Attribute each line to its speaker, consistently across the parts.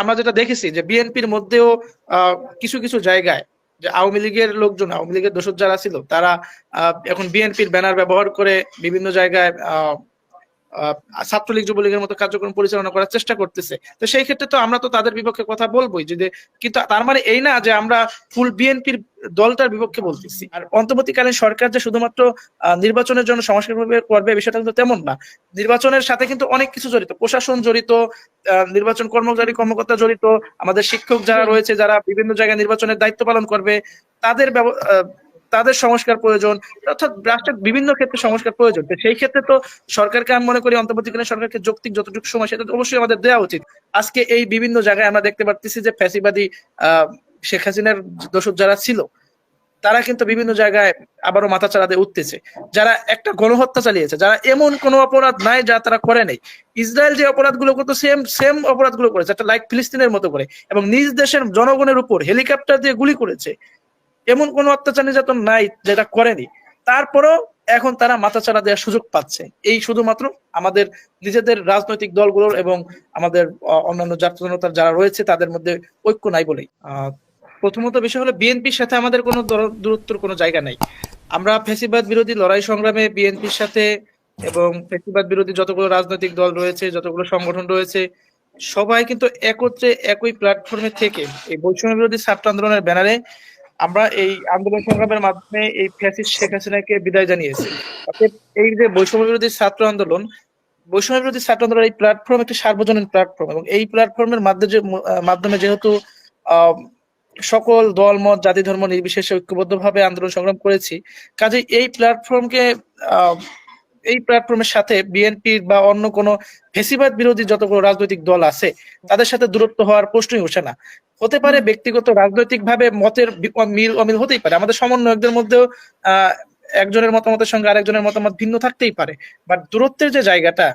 Speaker 1: আমরা যেটা দেখেছি যে বিএনপির মধ্যেও কিছু কিছু জায়গায় যে আওয়ামী লীগের লোকজন, আওয়ামী লীগের দোষর যারা ছিল, তারা এখন বিএনপির ব্যানার ব্যবহার করে বিভিন্ন জায়গায় ছাত্রলীগ যুবলীগের মতো কার্যক্রম পরিচালনা করার চেষ্টা করতেছে। তো সেই ক্ষেত্রে তো আমরা তো তাদের বিপক্ষে কথা বলবোই যদি কিন্তু তার মানে এই না যে আমরা ফুল বিএনপির দলটার বিপক্ষে বলতেছি। আর অন্তর্বর্তীকালীন সরকার যে শুধুমাত্র নির্বাচনের জন্য সংস্কার করবে- বিষয়টা কিন্তু তেমন না। নির্বাচনের সাথে কিন্তু অনেক কিছু জড়িত। প্রশাসন জড়িত আহ, নির্বাচন কর্মচারী কর্মকর্তা জড়িত আমাদের শিক্ষক যারা রয়েছে যারা বিভিন্ন জায়গায় নির্বাচনের দায়িত্ব পালন করবে তাদের তাদের সংস্কার প্রয়োজন, অর্থাৎ রাষ্ট্রের বিভিন্ন ক্ষেত্রে সংস্কার প্রয়োজন। সেই ক্ষেত্রে তো সরকারকে আমি মনে করি, অন্তর্বর্তীকালীন সরকারকে যৌক্তিক যতটুকু সময়, সেটা অবশ্যই আমাদের দেওয়া উচিত। আজকে এই বিভিন্ন জায়গায় আমরা দেখতে পারতেছি যে ফ্যাসিবাদী শেখ হাসিনার দোষক যারা ছিল, তারা কিন্তু বিভিন্ন জায়গায় আবারও মাথা দিয়ে উঠতেছে। যারা একটা গণহত্যা চালিয়েছে, যারা এমন কোনো অপরাধ নাই যা তারা করে নাই। ইসরায়েল যে অপরাধগুলো করতো, সেম সেম অপরাধগুলো করেছে, একটা লাইক ফিলিস্তিনের মতো করে। এবং নিজ দেশের জনগণের উপর হেলিকপ্টার দিয়ে গুলি করেছে। এমন কোনো অত্যাচার নির্যাতন নাই যেটা করেনি। তারপরও এখন তারা মাথাচাড়া দেওয়ার সুযোগ পাচ্ছে। এই শুধুমাত্র আমাদের নিজেদের রাজনৈতিক দলগুলোর এবং আমাদের অন্যান্য জাতীয় জনতার যারা রয়েছে তাদের মধ্যে ঐক্য নাই বলেই। প্রথমত বিষয় হলো, বিএনপির সাথে আমাদের কোনো দর- দূরত্বর কোনো জায়গা নাই। আমরা ফেসিবাদ বিরোধী লড়াই সংগ্রামে বিএনপির সাথে এবং ফেসিবাদ বিরোধী যতগুলো রাজনৈতিক দল রয়েছে, যতগুলো সংগঠন রয়েছে, সবাই কিন্তু একত্রে একই প্ল্যাটফর্মে থেকে এই বৈষম্য বিরোধী ছাত্র আন্দোলনের ব্যানারে আমরা এই আন্দোলন সংগ্রামের মাধ্যমে এই ফ্যাসিস্ট শেখ হাসিনাকে বিদায় জানিয়েছি। এই যে বৈষম্য বিরোধী ছাত্র আন্দোলন, বৈষম্য বিরোধী ছাত্র আন্দোলন এই প্ল্যাটফর্ম একটি সার্বজনীন প্ল্যাটফর্ম এবং এই প্ল্যাটফর্মের মাধ্যমে যেহেতু সকল দল, মত, জাতি, ধর্ম নির্বিশেষে ঐক্যবদ্ধভাবে আন্দোলন সংগ্রাম করেছি কাজে এই প্ল্যাটফর্মকে এই প্ল্যাটফর্মের সাথে বিএনপির বা অন্য কোনো ফেসিবাদ বিরোধী যতগুলো রাজনৈতিক দল আছে, তাদের সাথে দূরত্ব হওয়ার প্রশ্নই ওঠে না। হতে পারে ব্যক্তিগত রাজনৈতিক ভাবে মতের মিল অমিল হতেই পারে। আমাদের সমন্বয়কদের মধ্যেও একজনের মতামতের সঙ্গে আরেকজনের মতামত ভিন্ন থাকতেই পারে। বাট দূরত্বের যে জায়গাটা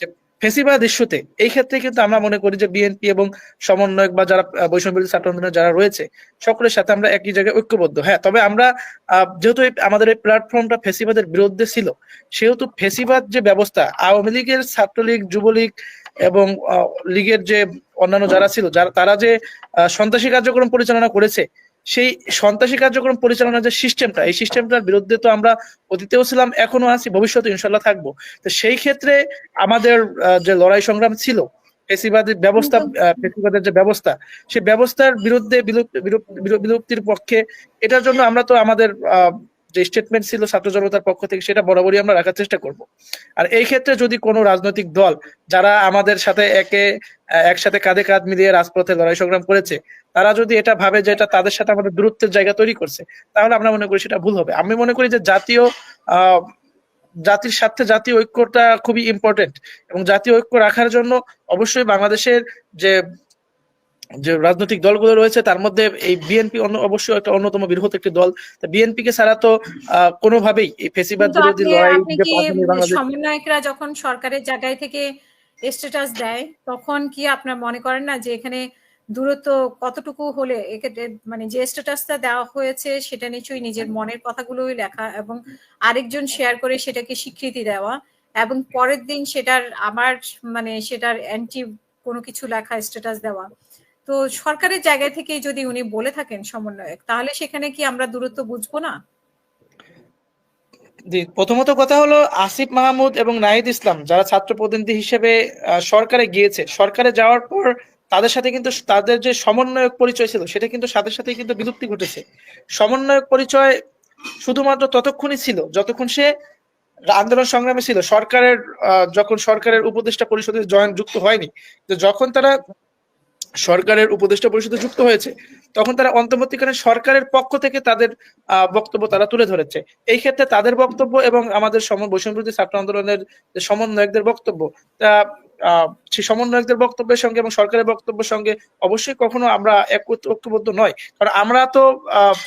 Speaker 1: যে ফেসিবাদ ইস্যুতে এই ক্ষেত্রে কিন্তু আমরা মনে করি যে বিএনপি এবং সমন্বয়ক বা যারা বৈষম্য ছাত্র আন্দোলনে যারা রয়েছে সকলের সাথে আমরা একই জায়গায় ঐক্যবদ্ধ। হ্যাঁ তবে আমরা যেহেতু আমাদের এই প্ল্যাটফর্মটা ফেসিবাদের বিরুদ্ধে ছিল সেহেতু ফেসিবাদ যে ব্যবস্থা আওয়ামী লীগের ছাত্রলীগ যুবলীগ এবং লীগের যে অন্যান্য যারা ছিল যারা তারা যে সন্ত্রাসী কার্যক্রম পরিচালনা করেছে সেই সন্ত্রাসী কার্যক্রম পরিচালনার যে সিস্টেমটা এই সিস্টেমটার বিরুদ্ধে তো আমরা অতীতেও ছিলাম এখনও আছি ভবিষ্যতে ইনশাল্লাহ থাকব। তো সেই ক্ষেত্রে আমাদের যে লড়াই সংগ্রাম ছিল পেশিবাদের ব্যবস্থা পেশিবাদের যে ব্যবস্থা সেই ব্যবস্থার বিরুদ্ধে বিলুপ্ত বিলুপ- বিলুপ- বিলুপ্তির পক্ষে এটার জন্য আমরা তো আমাদের আহ, যে স্টেটমেন্ট ছিল ছাত্র জনতার পক্ষ থেকে, সেটা বরাবরই আমরা রাখার চেষ্টা করব। আর এই ক্ষেত্রে যদি কোনো রাজনৈতিক দল যারা আমাদের সাথে একে, একসাথে কাঁধে কাঁধ মিলিয়ে রাজপথে লড়াই সংগ্রাম করেছে, তারা যদি এটা ভাবে যে এটা তাদের সাথে আমাদের দূরত্বের জায়গা তৈরি করছে, তাহলে আমরা মনে করি সেটা ভুল হবে। আমি মনে করি যে জাতীয় জাতির স্বার্থে জাতীয় ঐক্যটা খুবই ইম্পর্টেন্ট এবং জাতীয় ঐক্য রাখার জন্য অবশ্যই বাংলাদেশের যে যে রাজনৈতিক দলগুলো রয়েছে তার মধ্যে এই বিএনপি অবশ্যই একটা অন্যতম বৃহৎ একটি দল। বিএনপি কে ছাড়া তো কোনোভাবেই এই ফেসিবাদ বিরোধী লড়াই বাংলাদেশ
Speaker 2: সমন্বয়করা যখন সরকারের জায়গায় থেকে স্ট্যাটাস দেয় তখন কি আপনার মনে করেন না যে এখানে দূরত্ব কতটুকু হলে এক্ষেত্রে মানে যে স্ট্যাটাসটা দেওয়া হয়েছে সেটা নিশ্চয়ই নিজের মনের কথাগুলোই লেখা এবং আরেকজন শেয়ার করে সেটাকে স্বীকৃতি দেওয়া এবং পরের দিন সেটার আমার মানে সেটার অ্যান্টি কোনো কিছু লেখা স্ট্যাটাস দেওয়া। তো সরকারের জায়গা থেকে যদি উনি বলে থাকেন সমন্বয়ক তাহলে সেখানে কি আমরা দূরত্ব বুঝব না?
Speaker 1: জি, প্রথমত কথা হলো আসিফ মাহমুদ এবং নাহিদ ইসলাম যারা ছাত্র প্রতিনিধি হিসেবে সরকারে গিয়েছে সরকারে যাওয়ার পর তাদের সাথে কিন্তু তাদের যে সমন্বয়ক পরিচয় ছিল সেটা কিন্তু সাথে সাথে কিন্তু বিলুপ্তি ঘটেছে। সমন্বয়ক পরিচয় শুধুমাত্র ততক্ষণই ছিল যতক্ষণ সে আন্দোলন সংগ্রামে ছিল। সরকারের যখন সরকারের উপদেষ্টা পরিষদে জয়েন যুক্ত হয়নি তো যখন তারা সরকারের উপদেষ্টা পরিষদে যুক্ত হয়েছে, তখন তারা অন্তর্বর্তীকালীন সরকারের পক্ষ থেকে তাদের বক্তব্য তারা তুলে ধরেছে। এই ক্ষেত্রে তাদের বক্তব্য এবং আমাদের সম বৈষম্য ছাত্র আন্দোলনের সমন্বয়কদের বক্তব্য, তা সেই সমন্বয়কদের বক্তব্যের সঙ্গে এবং সরকারের বক্তব্যের সঙ্গে অবশ্যই কখনো আমরা ঐক্যবদ্ধ নয়। কারণ আমরা তো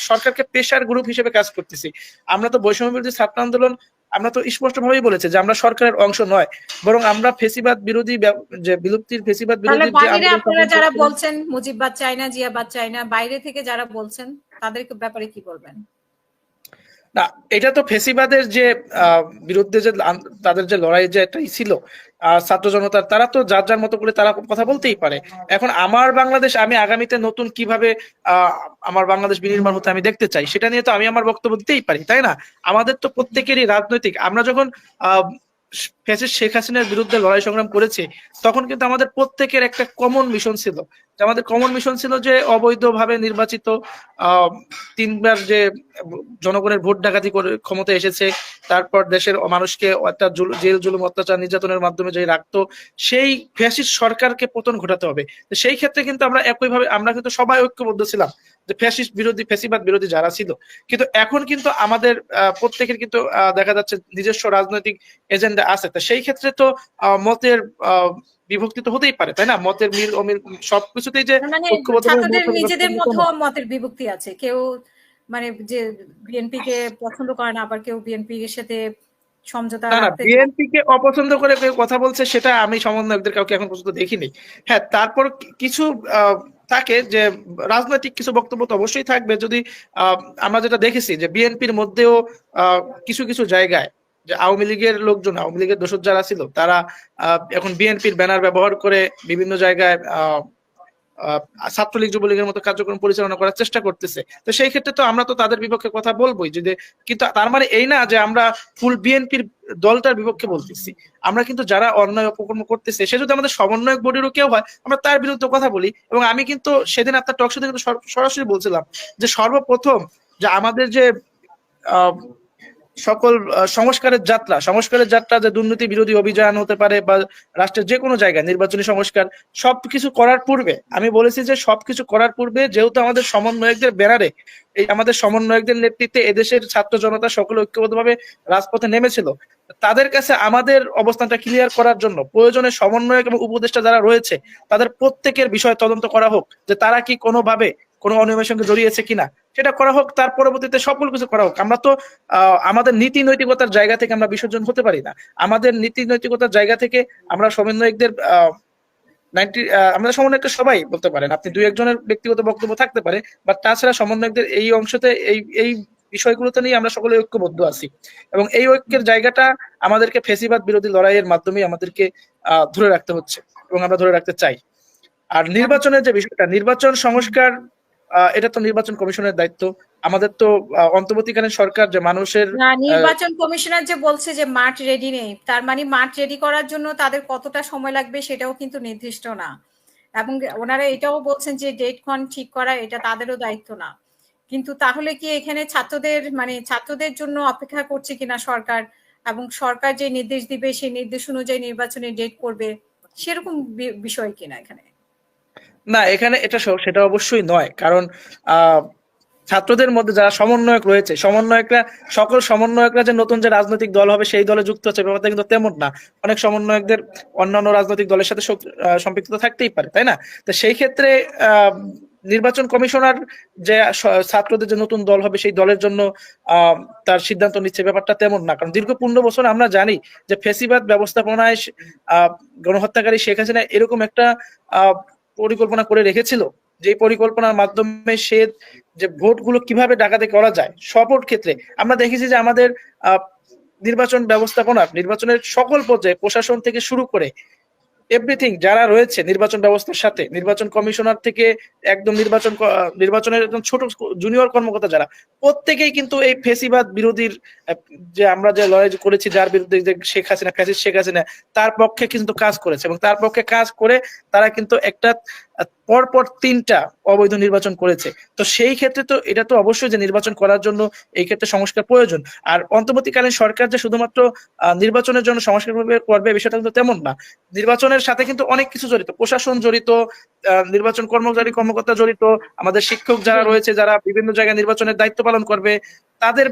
Speaker 1: সরকারকে পেশার গ্রুপ হিসেবে কাজ করতেছি। আমরা তো বৈষম্য বিরোধী ছাত্র আন্দোলন আমরা তো স্পষ্টভাবেই বলেছে যে আমরা সরকারের অংশ নয় বরং আমরা ফেসিবাদ বিরোধী যে বিলুপ্তির ফেসিবাদ বিরোধী যে
Speaker 2: আপনারা যারা বলছেন মুজিববাদ চাই না জিয়াবাদ চাই না বাইরে থেকে যারা বলছেন তাদের ব্যাপারে কি বলবেন?
Speaker 1: না এটা তো ফেসিবাদের যে আহ, বিরুদ্ধে যে তাদের যে লড়াই যে একটা ছিল ছাত্র জনতার, তারা তো যার যার মতো করে তারা কথা বলতেই পারে। এখন আমার বাংলাদেশ আমি আগামীতে নতুন কীভাবে আমার বাংলাদেশ বিনির্মাণ হতে আমি দেখতে চাই, সেটা নিয়ে তো আমি আমার বক্তব্য দিতেই পারি, তাই না? আমাদের তো প্রত্যেকেরই রাজনৈতিক, আমরা যখন আহ ফ্যাসিস্ট শেখ হাসিনার বিরুদ্ধে লড়াই সংগ্রাম করেছি, তখন কিন্তু আমাদের প্রত্যেকের একটা কমন মিশন ছিল। আমাদের কমন মিশন ছিল যে অবৈধভাবে নির্বাচিত তিনবার যে জনগণের ভোট ডাকাতি করে ক্ষমতা এসেছে, তারপর দেশের মানুষকে একটা জুল- জেল, জুলুম, অত্যাচার, নির্যাতনের মাধ্যমে যে রাখতো, সেই ফ্যাসিস্ট সরকারকে পতন ঘটাতে হবে। সেই ক্ষেত্রে কিন্তু আমরা একইভাবে, আমরা কিন্তু সবাই ঐক্যবদ্ধ ছিলাম যে ফ্যাসিস্ট বিরোধী, ফ্যাসিবাদ বিরোধী যারা ছিল। কিন্তু এখন কিন্তু আমাদের প্রত্যেকের কিন্তু দেখা যাচ্ছে নিজস্ব রাজনৈতিক এজেন্ডা আছে। সেই ক্ষেত্রে তো আহ, মতের আহ, বিভক্তি তো হতেই পারে তাই না? মতের মিল অমিল সবকিছুতেই যে
Speaker 2: মানে ছাত্রদের নিজেদের মধ্যে মতের বিভক্তি আছে। কেউ মানে যে বিএনপি কে পছন্দ করে না আবার কেউ বিএনপি এর সাথে সমঝোতা
Speaker 1: বিএনপি কে অপছন্দ করে কেউ কথা বলছে সেটা আমি সমন্বয়কদের কাউকে এখন পর্যন্ত দেখিনি। হ্যাঁ তারপর কিছু আহ, থাকে যে রাজনৈতিক কিছু বক্তব্য তো অবশ্যই থাকবে। যদি আহ, আমরা যেটা দেখেছি যে বিএনপির মধ্যেও আহ, কিছু কিছু জায়গায় যে আওয়ামী লীগের লোকজন আওয়ামী লীগের দোষর যারা ছিল তারা এখন বিএনপির ব্যানার ব্যবহার করে বিভিন্ন জায়গায় ছাত্রলীগ যুবলীগের মতো কার্যক্রম পরিচালনা করার চেষ্টা করতেছে। তো সেই ক্ষেত্রে তো আমরা তো তাদের বিপক্ষে কথা বলবোই যদি কিন্তু তার মানে এই না যে আমরা ফুল বিএনপির দলটার বিপক্ষে বলতেছি। আমরা কিন্তু যারা অন্যায় অপকর্ম করতেছে সে যদি আমাদের সমন্বয়ক বডিরও কেউ হয় আমরা তার বিরুদ্ধে কথা বলি। এবং আমি কিন্তু সেদিন আপনার টক শোতে কিন্তু সর- সরাসরি বলছিলাম যে সর্বপ্রথম যে আমাদের যে আহ, সকল সংস্কারের যাত্রা সংস্কারের যাত্রা যে দুর্নীতি বিরোধী অভিযান হতে পারে বা রাষ্ট্রের যে কোনো জায়গায় নির্বাচনী সংস্কার, সবকিছু করার পূর্বে, আমি বলেছি যে সবকিছু করার পূর্বে যেহেতু আমাদের সমন্বয়কদের ব্যানারে, এই আমাদের সমন্বয়কদের নেতৃত্বে এদেশের ছাত্র জনতা সকলে ঐক্যবদ্ধভাবে রাজপথে নেমেছিল, তাদের কাছে আমাদের অবস্থানটা ক্লিয়ার করার জন্য প্রয়োজনে সমন্বয়ক এবং উপদেষ্টা যারা রয়েছে, তাদের প্রত্যেকের বিষয় তদন্ত করা হোক, যে তারা কি কোনোভাবে কোনো অনিয়মের সঙ্গে জড়িয়েছে কিনা সেটা করা হোক তার পরবর্তীতে সকল কিছু করা হোক। আমরা তো আমাদের নীতি নৈতিকতার জায়গা থেকে আমরা বিসর্জন হতে পারি না। আমাদের নীতি নৈতিকতার জায়গা থেকে আমরা সমন্বয়কদের আহ, 90 আহ, আমরা সমন্বয়কদের সবাই বলতে পারেন। আপনি দুই একজনের ব্যক্তিগত বক্তব্য থাকতে পারে বাট তাছাড়া সমন্বয়কদের এই অংশতে এই এই বিষয়গুলোতে নিয়ে আমরা সকলে ঐক্যবদ্ধ আছি। এবং এই ঐক্যের জায়গাটা আমাদেরকে ফেসিবাদ বিরোধী লড়াইয়ের মাধ্যমে আমাদেরকে ধরে রাখতে হচ্ছে এবং আমরা ধরে রাখতে চাই। আর নির্বাচনের যে বিষয়টা নির্বাচন সংস্কার এটা তো নির্বাচন কমিশনের দায়িত্ব। আমাদের তো অন্তর্বর্তীকালীন সরকার যে মানুষের
Speaker 2: নির্বাচন কমিশনার যে বলছে যে মাঠ রেডি নেই তার মানে মাঠ রেডি করার জন্য তাদের কতটা সময় লাগবে সেটাও কিন্তু নির্দিষ্ট না। এবং ওনারা এটাও বলছেন যে ডেট খন ঠিক করা এটা তাদেরও দায়িত্ব না। কিন্তু তাহলে কি এখানে ছাত্রদের মানে ছাত্রদের জন্য অপেক্ষা করছে কিনা সরকার? এবং সরকার যে নির্দেশ দিবে সেই নির্দেশ অনুযায়ী নির্বাচনের ডেট করবে সেরকম বিষয় কিনা এখানে?
Speaker 1: না, এখানে এটা সেটা অবশ্যই নয়। কারণ ছাত্রদের মধ্যে যারা সমন্বয়ক রয়েছে, সমন্বয়করা, সকল সমন্বয়করা যে নতুন যে রাজনৈতিক দল হবে, সেই দলে যুক্ত হচ্ছে ব্যাপারটা কিন্তু তেমন না। অনেক সমন্বয়কদের অন্যান্য রাজনৈতিক দলের সাথে সম্পৃক্ত থাকতেই পারে, তাই না? তো সেই ক্ষেত্রে নির্বাচন কমিশনার যে ছাত্রদের যে নতুন দল হবে, সেই দলের জন্য তার সিদ্ধান্ত নিচ্ছে, ব্যাপারটা তেমন না। কারণ দীর্ঘ পনেরো বছর আমরা জানি যে ফেসিবাদ ব্যবস্থাপনায় গণহত্যাকারী শেখ হাসিনা এরকম একটা পরিকল্পনা করে রেখেছিল যে পরিকল্পনার মাধ্যমে সে যে ভোটগুলো কীভাবে ডাকাতে করা যায়, সপোর্ট ক্ষেত্রে আমরা দেখেছি যে আমাদের নির্বাচন ব্যবস্থাপনা, নির্বাচনের সকল পর্যায়ে প্রশাসন থেকে শুরু করে এভরিথিং যারা রয়েছে নির্বাচন ব্যবস্থার সাথে, নির্বাচন কমিশনার থেকে একদম নির্বাচন নির্বাচনের একদম ছোট জুনিয়র কর্মকর্তা যারা, প্রত্যেকেই কিন্তু এই ফেসিবাদ বিরোধীর যে আমরা যে লড়াই করেছি যার বিরুদ্ধে যে শেখ হাসিনা, ফ্যাসিস্ট শেখ হাসিনা, তার পক্ষে কিন্তু কাজ করেছে এবং তার পক্ষে কাজ করে তারা কিন্তু একটা পরপর তিনটা অবৈধ নির্বাচন করেছে। তো সেই ক্ষেত্রে তো এটা তো অবশ্যই যে নির্বাচন করার জন্য এই ক্ষেত্রে সংস্কার প্রয়োজন। আর অন্তর্বর্তীকালীন সরকার যে শুধুমাত্র আহ, নির্বাচনের জন্য সংস্কার করবে বিষয়টা কিন্তু তেমন না। নির্বাচনের সাথে কিন্তু অনেক কিছু জড়িত। প্রশাসন জড়িত আহ, নির্বাচন কর্মচারী কর্মকর্তা জড়িত আমাদের শিক্ষক যারা রয়েছে যারা বিভিন্ন জায়গায় নির্বাচনের দায়িত্ব পালন করবে তাদের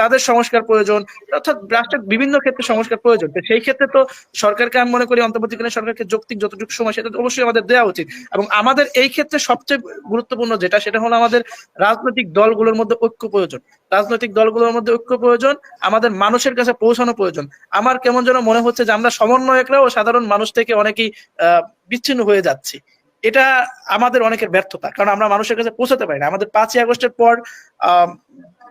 Speaker 1: তাদের সংস্কার প্রয়োজন, অর্থাৎ রাষ্ট্রের বিভিন্ন ক্ষেত্রে সংস্কার প্রয়োজন। তো সেই ক্ষেত্রে তো সরকারকে আমি মনে করি অন্তর্বর্তীকালীন সরকারকে যৌক্তিক যতটুকু সময় সেটা অবশ্যই আমাদের দেওয়া উচিত। এবং আমাদের এই ক্ষেত্রে সবচেয়ে গুরুত্বপূর্ণ যেটা, সেটা হলো আমাদের রাজনৈতিক দলগুলোর মধ্যে ঐক্য প্রয়োজন। রাজনৈতিক দলগুলোর মধ্যে ঐক্য প্রয়োজন, আমাদের মানুষের কাছে পৌঁছানো প্রয়োজন। আমার কেমন যেন মনে হচ্ছে যে আমরা সমন্বয়করাও সাধারণ মানুষ থেকে অনেকেই বিচ্ছিন্ন হয়ে যাচ্ছি। এটা আমাদের অনেকের ব্যর্থতা, কারণ আমরা মানুষের কাছে পৌঁছাতে পারি না। আমাদের পাঁচই আগস্টের পর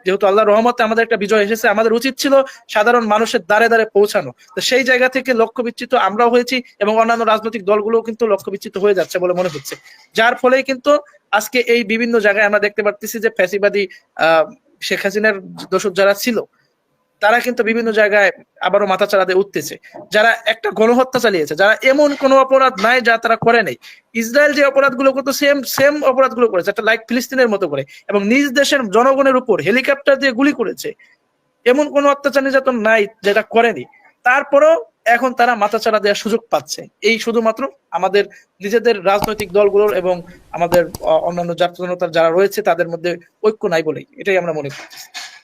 Speaker 1: যেহেতু আল্লাহ রহমতে আমাদের একটা বিজয় এসেছে, আমাদের উচিত ছিল সাধারণ মানুষের দ্বারে দ্বারে পৌঁছানো। তো সেই জায়গা থেকে লক্ষ্য বিচ্ছিত আমরাও হয়েছি এবং অন্যান্য রাজনৈতিক দলগুলোও কিন্তু লক্ষ্য বিচ্ছিত হয়ে যাচ্ছে বলে মনে হচ্ছে। যার ফলেই কিন্তু আজকে এই বিভিন্ন জায়গায় আমরা দেখতে পারতেছি যে ফ্যাসিবাদী, আহ, শেখ হাসিনার দোষক যারা ছিল তারা কিন্তু বিভিন্ন জায়গায় আবারও মাথা চাড়া দিয়ে উঠতেছে। যারা একটা গণহত্যা চালিয়েছে, যারা এমন কোনো অপরাধ নাই যা তারা করে নাই। ইসরায়েল যে অপরাধগুলো করতো সেম সেম অপরাধগুলো করেছে, একটা লাইক ফিলিস্তিনের মতো করে। এবং নিজ দেশের জনগণের উপর হেলিকপ্টার দিয়ে গুলি করেছে। এমন কোনো অত্যাচার নির্যাতন নাই যেটা করেনি। তারপরও এখন তারা মাথাচাড়া দেওয়ার সুযোগ পাচ্ছে। এই শুধুমাত্র আমাদের নিজেদের রাজনৈতিক দলগুলোর এবং আমাদের অন্যান্য জাতীয় জনতার যারা রয়েছে, তাদের মধ্যে ঐক্য নাই বলেই এটাই আমরা মনে করছি